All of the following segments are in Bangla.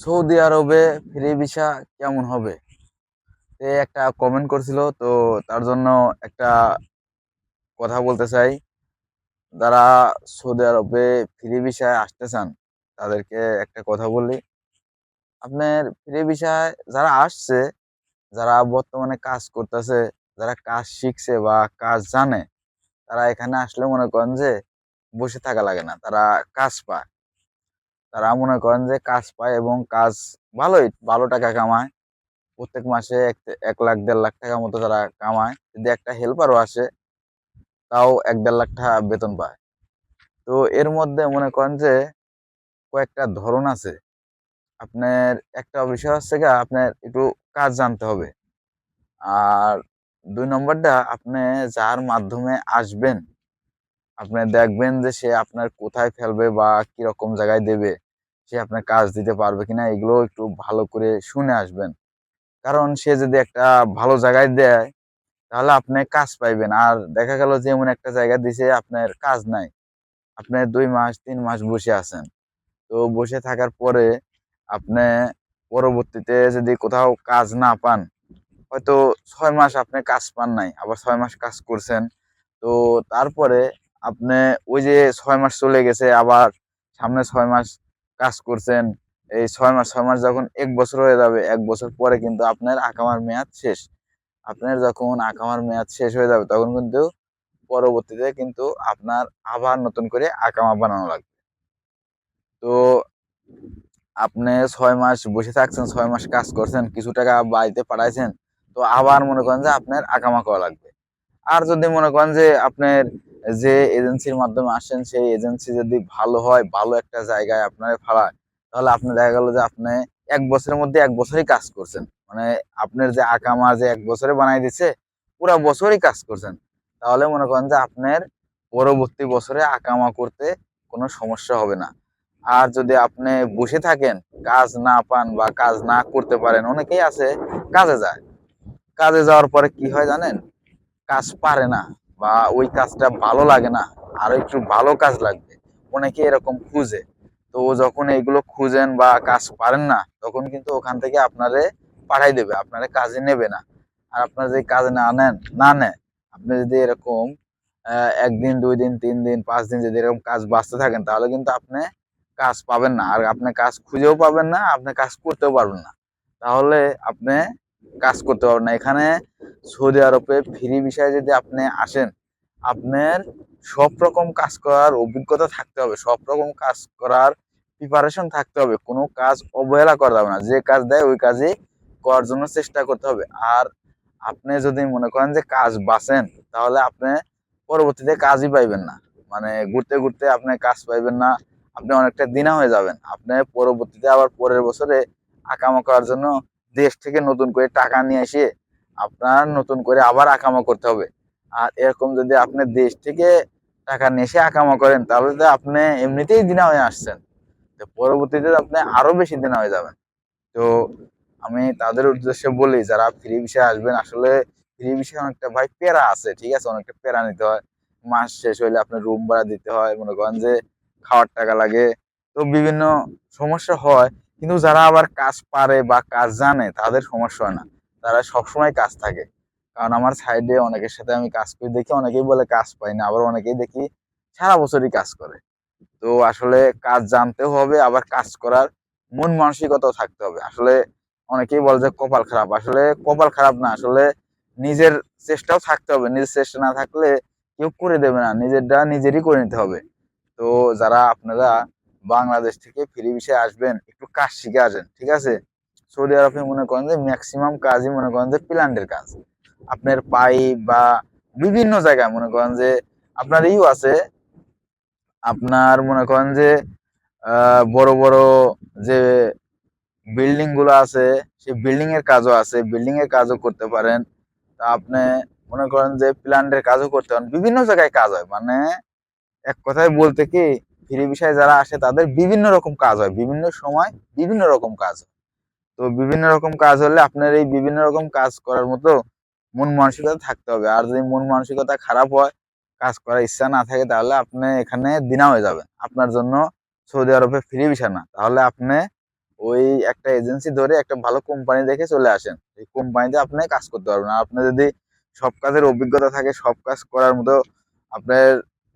সৌদি আরবে ফ্রি ভিসা কেমন হবে? সে একটা কমেন্ট করছিল, তো তার জন্য একটা কথা বলতে চাই। যারা সৌদি আরবে ফ্রি ভিসায় আসতে চান, তাদেরকে একটা কথা বলি। আপনার ফ্রি ভিসায় যারা আসছে, যারা বর্তমানে কাজ করতেছে, যারা কাজ শিখছে বা কাজ জানে, তারা এখানে আসলে মনে করেন যে বসে থাকা লাগে না, তারা কাজ পায়। তারা মনে করেন যে কাজ পায় এবং কাজ ভালোই, ভালো টাকা কামায়। প্রত্যেক মাসে এক এক লাখ, দেড় লাখ টাকা মতো তারা কামায়। যদি একটা হেল্পারও আসে, তাও এক, দেড় লাখ টাকা বেতন পায়। তো এর মধ্যে মনে করেন যে কয়েকটা ধরন আছে। আপনার একটা বিষয় হচ্ছে গা আপনার একটু কাজ জানতে হবে। আর দুই নম্বরটা, আপনি যার মাধ্যমে আসবেন, আপনি দেখবেন যে সে আপনার কোথায় ফেলবে বা কীরকম জায়গায় দেবে। সে আপনার কাজ দিতে পারবে কিনা এগুলো একটু ভালো করে শুনে আসবেন। কারণ সে যদি একটা ভালো জায়গায় দেয়, তাহলে আপনি কাজ পাইবেন। আর দেখা গেল যে এমন একটা জায়গা দিছে, আপনার কাজ নাই। আপনি দুই মাস, তিন মাস বসে আছেন। তো বসে থাকার পরে আপনি পরবর্তীতে যদি কোথাও কাজ না পান, হয়তো ছয় মাস আপনি কাজ পান নাই, আবার ছয় মাস কাজ করছেন। তো তারপরে আপনি ওই যে ছয় মাস চলে গেছে, আবার সামনে ছয় মাস কাজ করছেন, এই ছয় মাস ছয় মাস যখন এক বছর হয়ে যাবে, এক বছর পরে কিন্তু আপনার আকামার মেয়াদ শেষ। আপনার যখন আকামার মেয়াদ শেষ হয়ে যাবে, তখন কিন্তু পরবর্তীতে কিন্তু আপনার আবার নতুন করে আকামা বানানো লাগবে। তো আপনি ছয় মাস বসে থাকছেন, ছয় মাস কাজ করছেন, কিছু টাকা বাড়িতে পাঠাইছেন, তো আবার মনে করেন যে আপনার আকামা করা লাগবে। আর যদি মনে করেন যে আপনার যে এজেন্সির মাধ্যমে আসেন, সেই এজেন্সি যদি ভালো হয়, ভালো একটা জায়গায় আপনার ফালায় তাহলে আপনি দেখা গেল যে আপনি এক বছরের মধ্যে এক বছরই কাজ করছেন। মানে আপনার যে আকামা যে এক বছরে বানাই দিচ্ছে পুরা বছরই কাজ করছেন। তাহলে মনে করেন যে আপনার পরবর্তী বছরে আকামা করতে কোনো সমস্যা হবে না। আর যদি আপনি বসে থাকেন, কাজ না পান বা কাজ না করতে পারেন, অনেকেই আছে কাজে যায়। কাজে যাওয়ার পরে কি হয় জানেন? কাজ পারে না। বা ওই কাজটা ভালো লাগে না, আরও একটু ভালো কাজ লাগবে। অনেকে এরকম খুঁজে। তো যখন এইগুলো খুঁজেন বা কাজ পারেন না, তখন কিন্তু ওখান থেকে আপনারে পাঠাই দেবে, আপনারে কাজে নেবে না। আর আপনার যদি কাজে না নেন, না নেয় আপনি যদি এরকম একদিন, দুই দিন, তিন দিন, পাঁচ দিন যদি এরকম কাজ বাঁচতে থাকেন, তাহলে কিন্তু আপনি কাজ পাবেন না। আর আপনি কাজ খুঁজেও পাবেন না, আপনি কাজ করতেও পারবেন না। তাহলে আপনি কাজ করতে পারবেন না। এখানে সৌদি আরবে ফ্রি বিষয়ে যদি আপনি আসেন, আপনার সব রকম কাজ করার অভিজ্ঞতা থাকতে হবে সব রকম কাজ করার প্রিপারেশন থাকতে হবে, কোনো কাজ অবহেলা করা যাবে না, যে কাজ দেয় ওই কাজই করার জন্য চেষ্টা করতে হবে। আর আপনি যদি মনে করেন যে কাজ বাঁচেন, তাহলে আপনি পরবর্তীতে কাজই পাইবেন না। মানে ঘুরতে ঘুরতে আপনি কাজ পাইবেন না, আপনি অনেকটা দিনা হয়ে যাবেন। আপনি পরবর্তীতে আবার পরের বছরে আকামা করার জন্য দেশ থেকে নতুন করে টাকা নিয়ে এসে আপনার নতুন করে আবার আকামা করতে হবে। আর এরকম যদি আপনি দেশ থেকে টাকা এসে আকামা করেন, তাহলে তো আপনি এমনিতেই দিনা হয়ে আসছেন। তো পরবর্তীতে আপনি আরও বেশি দিনা হয়ে যাবেন। তো আমি তাদের উদ্দেশ্যে বলি, যারা ফ্রি বিষয়ে আসবেন, আসলে ফ্রি বিষয়ে অনেকটা ভাই প্যারা আছে, ঠিক আছে? অনেকটা প্যারা নিতে হয়। মাস শেষ হইলে আপনার রুম ভাড়া দিতে হয়, মনে করেন যে খাওয়ার টাকা লাগে। তো বিভিন্ন সমস্যা হয়, কিন্তু যারা আবার কাজ পারে বা কাজ জানে, তাদের সমস্যা হয় না। তারা সবসময় কাজ থাকে। কারণ আমার সাইডে অনেকের সাথে আমি কাজ করি, দেখি অনেকেই বলে কাজ পাই না, আবার অনেকেই দেখি সারা বছরই কাজ করে। তো আসলে কাজ জানতেও হবে, আবার কাজ করার মন মানসিকতাও থাকতে হবে। আসলে অনেকেই বলে যে কপাল খারাপ। আসলে কপাল খারাপ না, আসলে নিজের চেষ্টাও থাকতে হবে। নিজের চেষ্টা না থাকলে কেউ করে দেবে না, নিজেরটা নিজেরই করে নিতে হবে। তো যারা আপনারা বাংলাদেশ থেকে ফ্রি বিষয়ে আসবেন, একটু কাজ শিখে আসেন, ঠিক আছে? সৌদি আরবে মনে করেন যে ম্যাক্সিমাম কাজই মনে করেন যে প্ল্যান্টের কাজ। আপনার পাইপ বা বিভিন্ন জায়গায় মনে করেন যে আপনার ইউ আছে। আপনার মনে করেন যে বড় বড় যে বিল্ডিংগুলো আছে, সেই বিল্ডিং এর কাজও আছে বিল্ডিং এর কাজও করতে পারেন। তা আপনি মনে করেন যে প্ল্যান্টের কাজও করতে পারেন। বিভিন্ন জায়গায় কাজ হয়। মানে এক কথায় বলতে কি, ফ্রি বিষয়ে যারা আসে তাদের বিভিন্ন রকম কাজ হয়। বিভিন্ন সময় বিভিন্ন রকম কাজ হয়। তো বিভিন্ন রকম কাজ হলে আপনার এই বিভিন্ন রকম কাজ করার মতো মন মানসিকতা থাকতে হবে। আর যদি মন মানসিকতা খারাপ হয়, কাজ করার ইচ্ছা না থাকে, তাহলে আপনি এখানে দিনা হয়ে যাবেন। আপনার জন্য সৌদি আরবে ফ্রি ভিসা না তাহলে আপনি ওই একটা এজেন্সি ধরে একটা ভালো কোম্পানি দেখে চলে আসেন। এই কোম্পানিতে আপনি কাজ করতে পারবেন। আর আপনার যদি সব কাজের অভিজ্ঞতা থাকে, সব কাজ করার মতো আপনার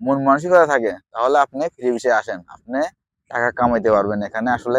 মন মানসিকতা থাকে, তাহলে আপনি ফ্রি বিষয়ে আসেন। আপনি টাকা কামাইতে পারবেন। এখানে আসলে